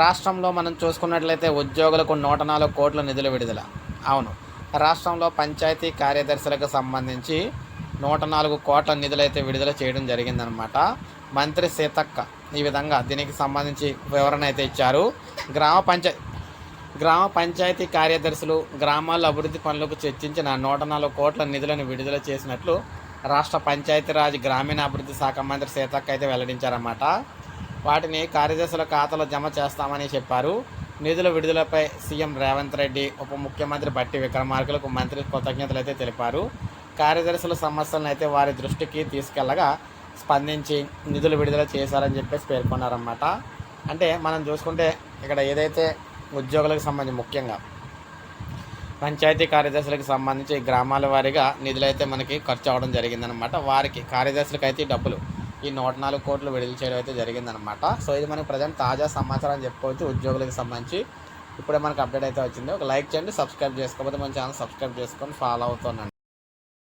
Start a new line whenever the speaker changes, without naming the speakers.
రాష్ట్రంలో మనం చూసుకున్నట్లయితే ఉద్యోగులకు నూట నాలుగు కోట్ల నిధుల విడుదల. అవును. రాష్ట్రంలో పంచాయతీ కార్యదర్శులకు సంబంధించి నూట నాలుగు కోట్ల నిధులైతే విడుదల చేయడం జరిగిందనమాట మంత్రి సీతక్క ఈ విధంగా దీనికి సంబంధించి వివరణ అయితే ఇచ్చారు. గ్రామ పంచాయతీ గ్రామ పంచాయతీ కార్యదర్శులు గ్రామాల అభివృద్ధి పనులకు చర్చించిన నూట నాలుగు కోట్ల నిధులను విడుదల చేసినట్లు రాష్ట్ర పంచాయతీరాజ్ గ్రామీణాభివృద్ధి శాఖ మంత్రి సీతక్క అయితే వెల్లడించారన్నమాట. వాటిని కార్యదర్శుల ఖాతాలో జమ చేస్తామని చెప్పారు. నిధుల విడుదలపై సీఎం రేవంత్ రెడ్డి ఉప ముఖ్యమంత్రి బట్టి విక్రమార్కులకు మంత్రి కృతజ్ఞతలు అయితే తెలిపారు. కార్యదర్శుల సమస్యలను అయితే వారి దృష్టికి తీసుకెళ్ళగా స్పందించి నిధులు విడుదల చేశారని చెప్పేసి పేర్కొన్నారన్నమాట. అంటే మనం చూసుకుంటే ఇక్కడ ఏదైతే ఉద్యోగులకు సంబంధించి ముఖ్యంగా పంచాయతీ కార్యదర్శులకు సంబంధించి గ్రామాల వారీగా నిధులైతే మనకి ఖర్చు అవ్వడం జరిగిందనమాట వారికి కార్యదర్శులకు అయితే డబ్బులు ఈ నూట నాలుగు కోట్లు విడుదల చేయడం అయితే జరిగిందనమాట సో ఇది మనకి ప్రజెంట్ తాజా సమాచారం చెప్పుకోవచ్చు ఉద్యోగులకు సంబంధించి. ఇప్పుడే మనకు అప్డేట్ అయితే వచ్చింది. ఒక లైక్ చేయండి సబ్స్క్రైబ్ చేసుకోకపోతే మన ఛానల్ సబ్స్క్రైబ్ చేసుకొని ఫాలో అవుతున్నాను